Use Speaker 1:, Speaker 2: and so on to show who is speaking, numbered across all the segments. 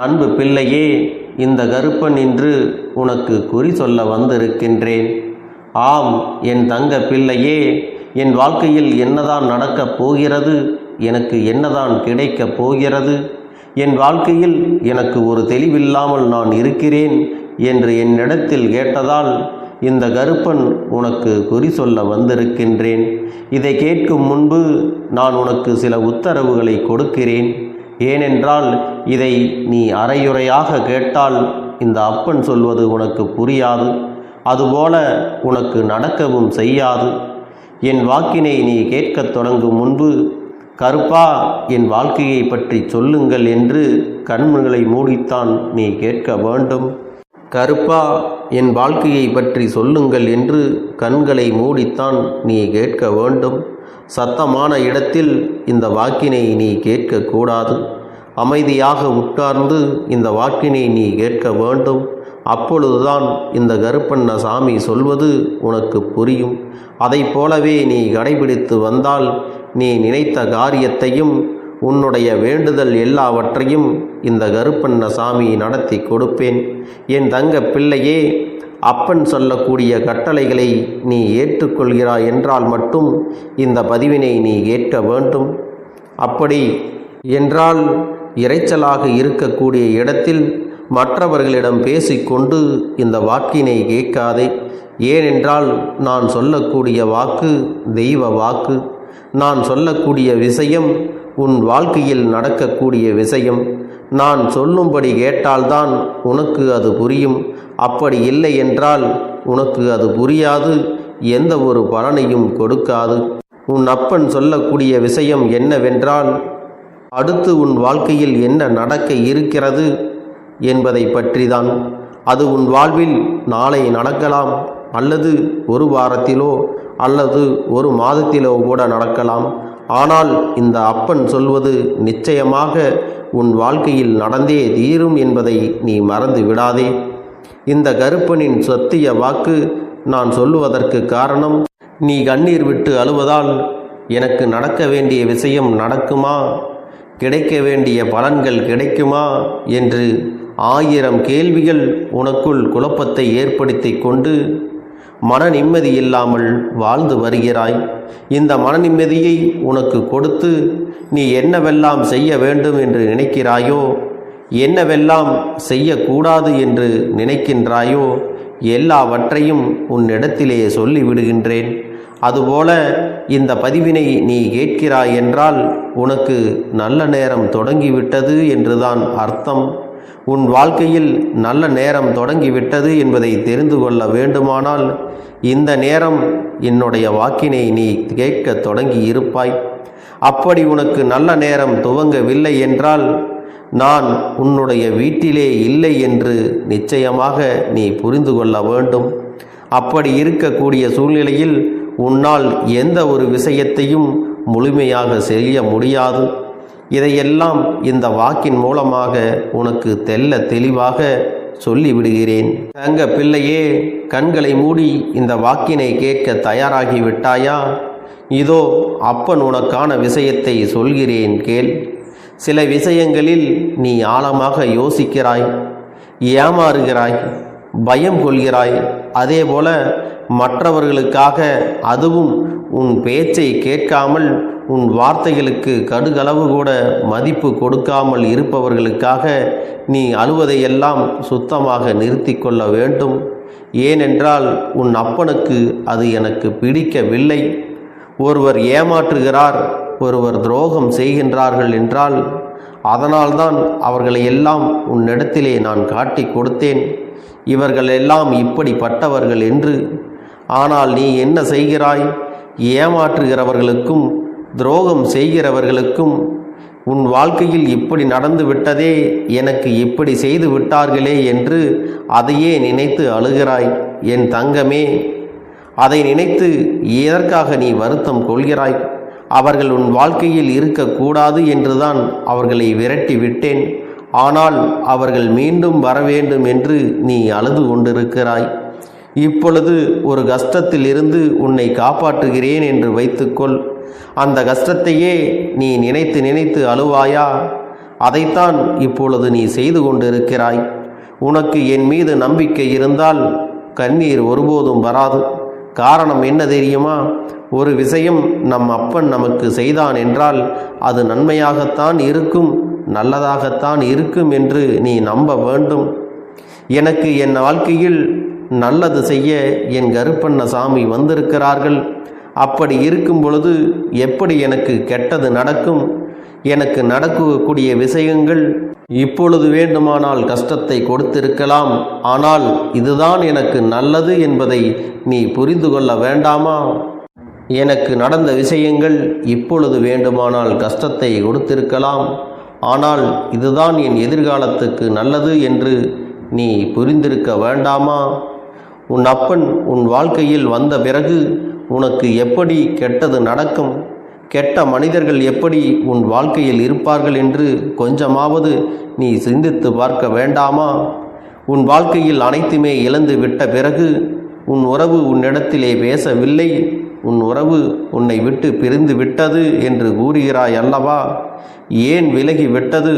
Speaker 1: அன்பு பிள்ளையே இந்த கருப்பன் இன்று உனக்கு குறி சொல்ல வந்திருக்கின்றேன். ஆம் என் தங்க பிள்ளையே என் வாழ்க்கையில் என்னதான் நடக்கப் போகிறது எனக்கு என்னதான் கிடைக்கப் போகிறது? என் வாழ்க்கையில் எனக்கு ஒரு தெளிவில்லாமல் நான் இருக்கிறேன் என்று என்னிடத்தில் கேட்டதால் இந்த கருப்பன் உனக்கு குறி சொல்ல வந்திருக்கின்றேன். இதை கேட்கும் முன்பு நான் உனக்கு சில உத்தரவுகளை கொடுக்கிறேன். ஏனென்றால் இதை நீ அரையுறையாக கேட்டால் இந்த அப்பன் சொல்வது உனக்கு புரியாது. அதுபோல உனக்கு நடக்கவும் செய்யாது. என் வாக்கினை நீ கேட்கத் தொடங்கும் முன்பு கருப்பா என் வாழ்க்கையை பற்றி சொல்லுங்கள் என்று கண்களை மூடித்தான் நீ கேட்க வேண்டும். கருப்பா என் வாழ்க்கையை பற்றி சொல்லுங்கள் என்று கண்களை மூடித்தான் நீ கேட்க வேண்டும். சத்தமான இடத்தில் இந்த வாக்கினை நீ கேட்கக்கூடாது. அமைதியாக உட்கார்ந்து இந்த வாக்கினை நீ கேட்க வேண்டும். அப்பொழுதுதான் இந்த கருப்பண்ண சாமி சொல்வது உனக்கு புரியும். அதைப் போலவே நீ கடைபிடித்து வந்தால் நீ நினைத்த காரியத்தையும் உன்னுடைய வேண்டுதல் எல்லாவற்றையும் இந்த கருப்பண்ண சாமி நடத்தி கொடுப்பேன். என் தங்க பிள்ளையே அப்பன் சொல்லக்கூடிய கட்டளைகளை நீ ஏற்றுக்கொள்கிறாய் என்றால் மட்டும் இந்த பதிவினை நீ ஏற்க வேண்டும். அப்படி என்றால் இரைச்சலாக இருக்கக்கூடிய இடத்தில் மற்றவர்களிடம் பேசிக்கொண்டு இந்த வாக்கினை கேட்காதே. ஏனென்றால் நான் சொல்லக்கூடிய வாக்கு தெய்வ வாக்கு. நான் சொல்லக்கூடிய விஷயம் உன் வாழ்க்கையில் நடக்கக்கூடிய விஷயம். நான் சொல்லும்படி கேட்டால்தான் உனக்கு அது புரியும். அப்படி இல்லை என்றால் உனக்கு அது புரியாது. எந்த ஒரு பலனையும் கொடுக்காது. உன் அப்பன் சொல்லக்கூடிய விஷயம் என்னவென்றால் அடுத்து உன் வாழ்க்கையில் என்ன நடக்க இருக்கிறது என்பதை பற்றிதான். அது உன் வாழ்வில் நாளை நடக்கலாம் அல்லது ஒரு வாரத்திலோ அல்லது ஒரு மாதத்திலோ கூட நடக்கலாம். ஆனால் இந்த அப்பன் சொல்வது நிச்சயமாக உன் வாழ்க்கையில் நடந்தே தீரும் என்பதை நீ மறந்து விடாதே. இந்த கருப்பனின் சத்திய வாக்கு நான் சொல்லுவதற்கு காரணம் நீ கண்ணீர் விட்டு அழுவதால் எனக்கு நடக்க வேண்டிய விஷயம் நடக்குமா? கிடைக்க வேண்டிய பலன்கள் கிடைக்குமா? என்று ஆயிரம் கேள்விகள் உனக்குள் குழப்பத்தை ஏற்படுத்தி கொண்டு மன நிம்மதி இல்லாமல் வாழ்ந்து வருகிறாய். இந்த மன நிம்மதியை உனக்கு கொடுத்து நீ என்னவெல்லாம் செய்ய வேண்டும் என்று நினைக்கிறாயோ என்னவெல்லாம் செய்யக்கூடாது என்று நினைக்கின்றாயோ எல்லாவற்றையும் உன்னிடத்திலே சொல்லிவிடுகின்றேன். அதுபோல இந்த பதிவினை நீ கேட்கிறாய் என்றால் உனக்கு நல்ல நேரம் தொடங்கிவிட்டது என்றுதான் அர்த்தம். உன் வாழ்க்கையில் நல்ல நேரம் தொடங்கிவிட்டது என்பதை தெரிந்து கொள்ள வேண்டுமானால் இந்த நேரம் என்னுடைய வாக்கினை நீ கேட்க தொடங்கி இருப்பாய் அப்படி உனக்கு நல்ல நேரம் துவங்கவில்லை என்றால் நான் உன்னுடைய வீட்டிலே இல்லை என்று நிச்சயமாக நீ புரிந்து கொள்ள வேண்டும். அப்படி இருக்கக்கூடிய சூழ்நிலையில் உன்னால் எந்த ஒரு விஷயத்தையும் முழுமையாக செய்ய முடியாது. இதையெல்லாம் இந்த வாக்கின் மூலமாக உனக்கு தெல்ல தெளிவாக சொல்லிவிடுகிறேன். தங்க பிள்ளையே கண்களை மூடி இந்த வாக்கினை கேட்க தயாராகி விட்டாயா? இதோ அப்பன் உனக்கான விஷயத்தை சொல்கிறேன் கேள். சில விஷயங்களில் நீ ஆழமாக யோசிக்கிறாய் ஏமாறுகிறாய் பயம் கொள்கிறாய். அதேபோல மற்றவர்களுக்காக அதுவும் உன் பேச்சை கேட்காமல் உன் வார்த்தைகளுக்கு கடுகளவு கூட மதிப்பு கொடுக்காமல் இருப்பவர்களுக்காக நீ அழுவதையெல்லாம் சுத்தமாக நிறுத்தி கொள்ள வேண்டும். ஏனென்றால் உன் அப்பனுக்கு அது எனக்கு பிடிக்கவில்லை. ஒருவர் ஏமாற்றுகிறார் ஒருவர் துரோகம் செய்கின்றார்கள் என்றால் அதனால்தான் அவர்களை எல்லாம் உன்னிடத்திலே நான் காட்டி கொடுத்தேன். இவர்களெல்லாம் இப்படிப்பட்டவர்கள் என்று ஆனால் நீ என்ன செய்கிறாய்? ஏமாற்றுகிறவர்களுக்கும் துரோகம் செய்கிறவர்களுக்கும் உன் வாழ்க்கையில் இப்படி நடந்து விட்டதே எனக்கு இப்படி செய்து விட்டார்களே என்று அதையே நினைத்து அழுகிறாய் என் தங்கமே. அதை நினைத்து எதற்காக நீ வருத்தம் கொள்கிறாய்? அவர்கள் உன் வாழ்க்கையில் இருக்கக்கூடாது என்றுதான் அவர்களை விரட்டி விட்டேன் ஆனால் அவர்கள் மீண்டும் வர வேண்டும் என்று நீ அழுது கொண்டிருக்கிறாய். இப்பொழுது ஒரு கஷ்டத்தில் இருந்து உன்னை காப்பாற்றுகிறேன் என்று வைத்துக்கொள். அந்த கஷ்டத்தையே நீ நினைத்து நினைத்து அழுவாயா? அதைத்தான் இப்பொழுது நீ செய்து கொண்டிருக்கிறாய். உனக்கு என் மீது நம்பிக்கை இருந்தால் கண்ணீர் ஒருபோதும் வராது. காரணம் என்ன தெரியுமா? ஒரு விஷயம் நம் அப்பன் நமக்கு செய்தான் என்றால் அது நன்மையாகத்தான் இருக்கும் நல்லதாகத்தான் இருக்கும் என்று நீ நம்ப வேண்டும். எனக்கு என் வாழ்க்கையில் நல்லது செய்ய என் கருப்பண்ண சாமி வந்திருக்கிறார்கள். அப்படி இருக்கும் பொழுது எப்படி எனக்கு கெட்டது நடக்கும்? எனக்கு நடக்கக்கூடிய விஷயங்கள் இப்பொழுது வேண்டுமானால் கஷ்டத்தை கொடுத்திருக்கலாம். ஆனால் இதுதான் எனக்கு நல்லது என்பதை நீ புரிந்து கொள்ள வேண்டாமா? எனக்கு நடந்த விஷயங்கள் இப்பொழுது வேண்டுமானால் கஷ்டத்தை கொடுத்திருக்கலாம். ஆனால் இதுதான் என் எதிர்காலத்துக்கு நல்லது என்று நீ புரிந்திருக்க வேண்டாமா? உன் அப்பன் உன் வாழ்க்கையில் வந்த பிறகு உனக்கு எப்படி கெட்டது நடக்கும்? கெட்ட மனிதர்கள் எப்படி உன் வாழ்க்கையில் இருப்பார்கள் என்று கொஞ்சமாவது நீ சிந்தித்து பார்க்க வேண்டாமா? உன் வாழ்க்கையில் அனைத்துமே இழந்து விட்ட பிறகு உன் உறவு உன்னிடத்திலே பேசவில்லை. உன் உறவு உன்னை விட்டு பிரிந்து விட்டது என்று கூறுகிறாய் அல்லவா? ஏன் விலகி விட்டது?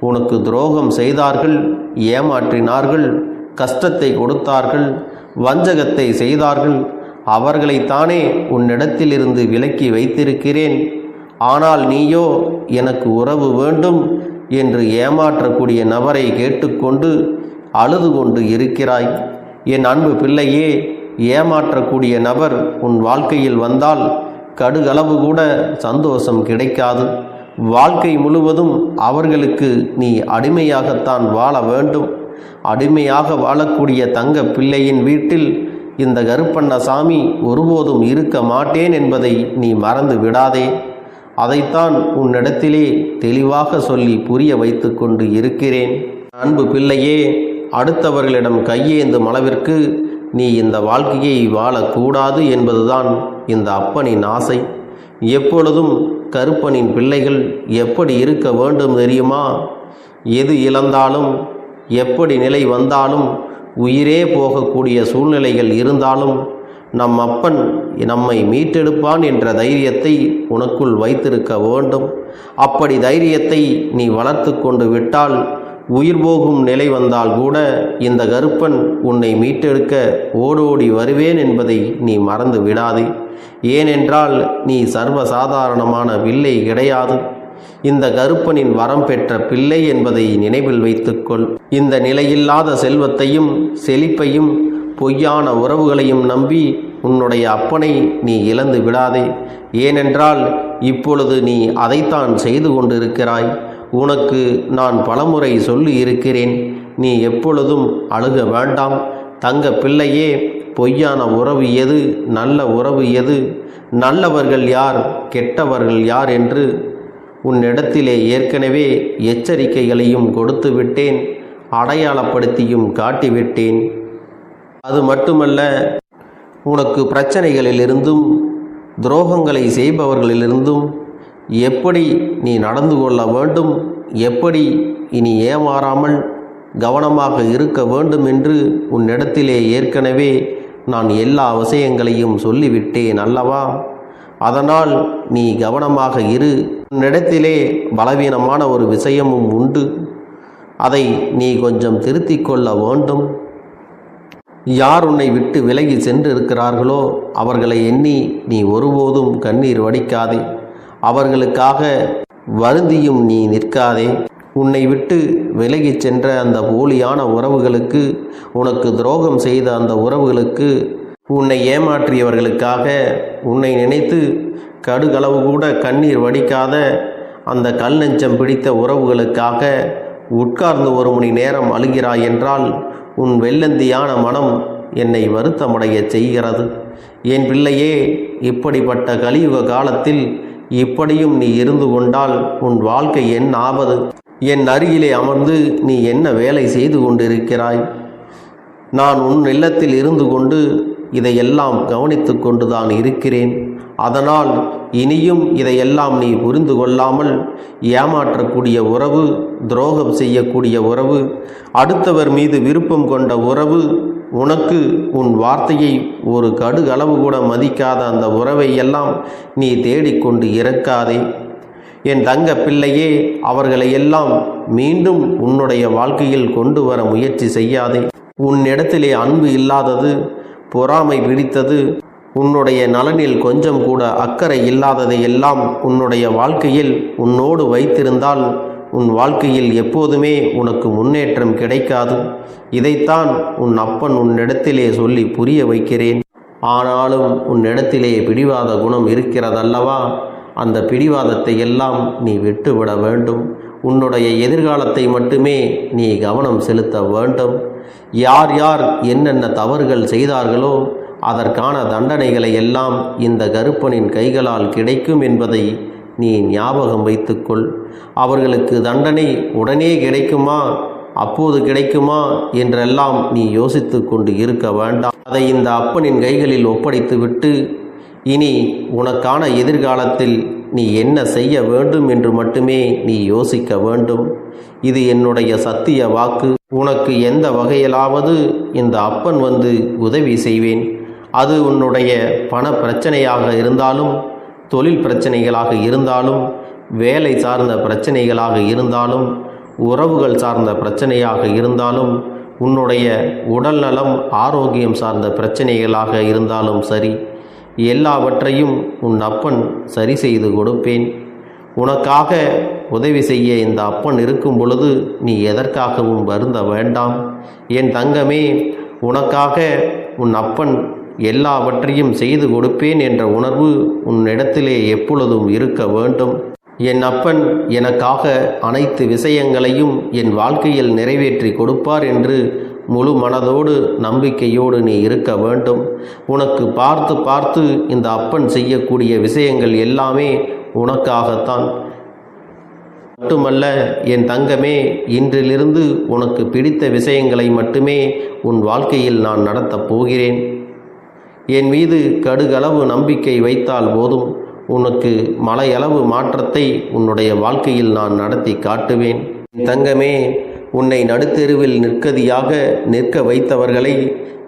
Speaker 1: உனக்கு துரோகம் செய்தார்கள் ஏமாற்றினார்கள் கஷ்டத்தை கொடுத்தார்கள் வஞ்சகத்தை செய்தார்கள். அவர்களைத்தானே உன்னிடத்திலிருந்து விலக்கி வைத்திருக்கிறேன். ஆனால் நீயோ எனக்கு உறவு வேண்டும் என்று ஏமாற்றக்கூடிய நபரை கேட்டுக்கொண்டு அழுது கொண்டு இருக்கிறாய். என் அன்பு பிள்ளையே ஏமாற்றக்கூடிய நபர் உன் வாழ்க்கையில் வந்தால் கடுகளவு கூட சந்தோஷம் கிடைக்காது. வாழ்க்கை முழுவதும் அவர்களுக்கு நீ அடிமையாகத்தான் வாழ வேண்டும். அடிமையாக வாழக்கூடிய தங்க பிள்ளையின் வீட்டில் இந்த கருப்பண்ண சாமி ஒருபோதும் இருக்க மாட்டேன் என்பதை நீ மறந்து விடாதே. அதைத்தான் உன்னிடத்திலே தெளிவாக சொல்லி புரிய வைத்து கொண்டு இருக்கிறேன். அன்பு பிள்ளையே அடுத்தவர்களிடம் கையேந்தும் அளவிற்கு நீ இந்த வாழ்க்கையை வாழக்கூடாது என்பதுதான் இந்த அப்பனின் ஆசை. எப்பொழுதும் கருப்பனின் பிள்ளைகள் எப்படி இருக்க வேண்டும் தெரியுமா? எது இழந்தாலும் எப்படி நிலை வந்தாலும் உயிரே போகக்கூடிய சூழ்நிலைகள் இருந்தாலும் நம் அப்பன் நம்மை மீட்டெடுப்பான் என்ற தைரியத்தை உனக்குள் வைத்திருக்க வேண்டும். அப்படி தைரியத்தை நீ வளர்த்து கொண்டு விட்டால் உயிர் போகும் நிலை வந்தால் கூட இந்த கருப்பன் உன்னை மீட்டெடுக்க ஓடோடி வருவேன் என்பதை நீ மறந்து விடாதே. ஏனென்றால் நீ சர்வசாதாரணமான வில்லை கிடையாது. இந்த கருப்பனின் வரம் பெற்ற பிள்ளை என்பதை நினைவில் வைத்துக்கொள். இந்த நிலையில்லாத செல்வத்தையும் செழிப்பையும் பொய்யான உறவுகளையும் நம்பி உன்னுடைய அப்பனை நீ இழந்து விடாதே. ஏனென்றால் இப்பொழுது நீ அதைத்தான் செய்து கொண்டிருக்கிறாய். உனக்கு நான் பலமுறை சொல்லி இருக்கிறேன். நீ எப்பொழுதும் அழுக வேண்டாம். தங்க பிள்ளையே பொய்யான உறவு எது நல்ல உறவு எது? நல்லவர்கள் யார் கெட்டவர்கள் யார் என்று உன்னிடத்திலே ஏற்கனவே எச்சரிக்கைகளையும் கொடுத்து விட்டேன் அடையாளப்படுத்தியும் காட்டிவிட்டேன். அது மட்டுமல்ல உனக்கு பிரச்சனைகளிலிருந்தும் துரோகங்களை செய்பவர்களிலிருந்தும் எப்படி நீ நடந்து கொள்ள வேண்டும் எப்படி இனி ஏமாறாமல் கவனமாக இருக்க வேண்டும் என்று உன்னிடத்திலே ஏற்கனவே நான் எல்லா விஷயங்களையும் சொல்லிவிட்டேன் அல்லவா? அதனால் நீ கவனமாக இரு. உன்னிடத்திலே பலவீனமான ஒரு விஷயமும் உண்டு. அதை நீ கொஞ்சம் திருத்திக் கொள்ள வேண்டும். யார் உன்னை விட்டு விலகி சென்று இருக்கிறார்களோ அவர்களை எண்ணி நீ ஒருபோதும் கண்ணீர் வடிக்காதே. அவர்களுக்காக வருந்தியும் நீ நிற்காதே. உன்னை விட்டு விலகிச் சென்ற அந்த போலியான உறவுகளுக்கு உனக்கு துரோகம் செய்த அந்த உறவுகளுக்கு உன்னை ஏமாற்றியவர்களுக்காக உன்னை நினைத்து கடுகளவு கூட கண்ணீர் வடிக்காத அந்த கல் நெஞ்சம் பிடித்த உறவுகளுக்காக உட்கார்ந்து ஒரு மணி நேரம் அழுகிறாய் என்றால் உன் வெள்ளந்தியான மனம் என்னை வருத்தமடையச் செய்கிறது. என் பிள்ளையே இப்படிப்பட்ட கலியுக காலத்தில் இப்படியும் நீ இருந்து கொண்டால் உன் வாழ்க்கை என் ஆவது என் அருகிலே அமர்ந்து நீ என்ன வேலை செய்து கொண்டிருக்கிறாய்? நான் உன் இல்லத்தில் இருந்து கொண்டு இதையெல்லாம் கவனித்து கொண்டுதான் இருக்கிறேன். அதனால் இனியும் இதையெல்லாம் நீ புரிந்து கொள்ளாமல் ஏமாற்றக்கூடிய உறவு துரோகம் செய்யக்கூடிய உறவு அடுத்தவர் மீது விருப்பம் கொண்ட உறவு உனக்கு உன் வார்த்தையை ஒரு கடுகளவு கூட மதிக்காத அந்த உறவை எல்லாம் நீ தேடிக்கொண்டு இறக்காதே. என் தங்க பிள்ளையே அவர்களை எல்லாம் மீண்டும் உன்னுடைய வாழ்க்கையில் கொண்டு வர முயற்சி செய்யாதே. உன்னிடத்திலே அன்பு இல்லாதது பொறாமை பிடித்தது உன்னுடைய நலனில் கொஞ்சம் கூட அக்கறை இல்லாததை எல்லாம் உன்னுடைய வாழ்க்கையில் உன்னோடு வைத்திருந்தால் உன் வாழ்க்கையில் எப்போதுமே உனக்கு முன்னேற்றம் கிடைக்காது. இதைத்தான் உன் அப்பன் உன்னிடத்திலே சொல்லி புரிய வைக்கிறேன். ஆனாலும் உன்னிடத்திலே பிடிவாத குணம் இருக்கிறதல்லவா? அந்த பிடிவாதத்தை எல்லாம் நீ விட்டுவிட வேண்டும். உன்னுடைய எதிர்காலத்தை மட்டுமே நீ கவனம் செலுத்த வேண்டும். யார் யார் என்னென்ன தவறுகள் செய்தார்களோ அதற்கான தண்டனைகளை எல்லாம் இந்த கருப்பனின் கைகளால் கிடைக்கும் என்பதை நீ ஞாபகம் வைத்துக்கொள். அவர்களுக்கு தண்டனை உடனே கிடைக்குமா அப்போது கிடைக்குமா என்றெல்லாம் நீ யோசித்து கொண்டு இருக்க வேண்டாம். அதை இந்த அப்பனின் கைகளில் ஒப்படைத்துவிட்டு இனி உனக்கான எதிர்காலத்தில் நீ என்ன செய்ய வேண்டும் என்று மட்டுமே நீ யோசிக்க வேண்டும். இது என்னுடைய சத்திய வாக்கு. உனக்கு எந்த வகையிலாவது இந்த அப்பன் வந்து உதவி செய்வேன். அது உன்னுடைய பண பிரச்சனையாக இருந்தாலும் தொழில் பிரச்சனைகளாக இருந்தாலும் வேலை சார்ந்த பிரச்சனைகளாக இருந்தாலும் உறவுகள் சார்ந்த பிரச்சனையாக இருந்தாலும் உன்னுடைய உடல் நலம் ஆரோக்கியம் சார்ந்த பிரச்சனைகளாக இருந்தாலும் சரி எல்லாவற்றையும் உன் அப்பன் சரி செய்து கொடுப்பேன். உனக்காக உதவி செய்ய இந்த அப்பன் இருக்கும் பொழுது நீ எதற்காகவும் வருந்த வேண்டாம். என் தங்கமே உனக்காக உன் அப்பன் எல்லாவற்றையும் செய்து கொடுப்பேன் என்ற உணர்வு உன்னிடத்திலே எப்பொழுதும் இருக்க வேண்டும். என் அப்பன் எனக்காக அனைத்து விஷயங்களையும் என் வாழ்க்கையில் நிறைவேற்றி கொடுப்பார் என்று முழு மனதோடு நம்பிக்கையோடு நீ இருக்க வேண்டும். உனக்கு பார்த்து பார்த்து இந்த அப்பன் செய்யக்கூடிய விஷயங்கள் எல்லாமே உனக்காகத்தான். மட்டுமல்ல என் தங்கமே இன்றிலிருந்து உனக்கு பிடித்த விஷயங்களை மட்டுமே உன் வாழ்க்கையில் நான் நடத்தப் போகிறேன். என் மீது கடுகளவு நம்பிக்கை வைத்தால் போதும். உனக்கு மலையளவு மாற்றத்தை உன்னுடைய வாழ்க்கையில் நான் நடத்தி காட்டுவேன். என் தங்கமே உன்னை நடுத்தெருவில் நிற்கதியாக நிற்க வைத்தவர்களை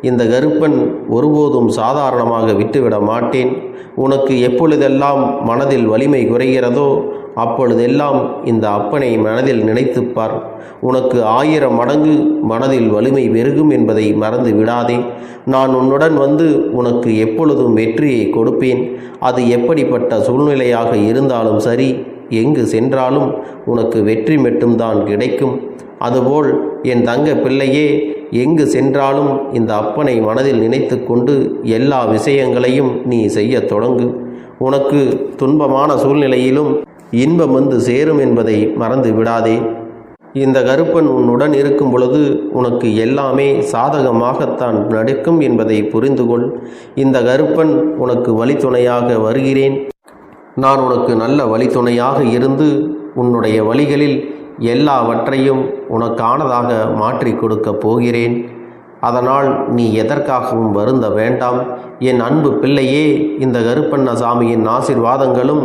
Speaker 1: இந்த கருப்பன் ஒருபோதும் சாதாரணமாக விட்டுவிட மாட்டேன். உனக்கு எப்பொழுதெல்லாம் மனதில் வலிமை குறைகிறதோ அப்பொழுதெல்லாம் இந்த அப்பனை மனதில் நினைத்துப்பார். உனக்கு ஆயிரம் மடங்கு மனதில் வலிமை பெருகும் என்பதை மறந்து விடாதே. நான் உன்னுடன் வந்து உனக்கு எப்பொழுதும் வெற்றியை கொடுப்பேன். அது எப்படிப்பட்ட சூழ்நிலையாக இருந்தாலும் சரி எங்கு சென்றாலும் உனக்கு வெற்றி மட்டும்தான் கிடைக்கும். அதுபோல் என் தங்க பிள்ளையே எங்கு சென்றாலும் இந்த அப்பனை மனதில் நினைத்து கொண்டு எல்லா விஷயங்களையும் நீ செய்யத் தொடங்கு. உனக்கு துன்பமான சூழ்நிலையிலும் இன்பம் வந்து சேரும் என்பதை மறந்து விடாதே. இந்த கருப்பன் உன்னுடன் இருக்கும் பொழுது உனக்கு எல்லாமே சாதகமாகத்தான் நடக்கும் என்பதை புரிந்து கொள். இந்த கருப்பன் உனக்கு வழித்துணையாக வருகிறேன். நான் உனக்கு நல்ல வழித்துணையாக இருந்து உன்னுடைய வழிகளில் எல்லாவற்றையும் உனக்கானதாக மாற்றி கொடுக்கப் போகிறேன். அதனால் நீ எதற்காகவும் வருந்த வேண்டாம். என் அன்பு பிள்ளையே இந்த கருப்பண்ணசாமியின் ஆசிர்வாதங்களும்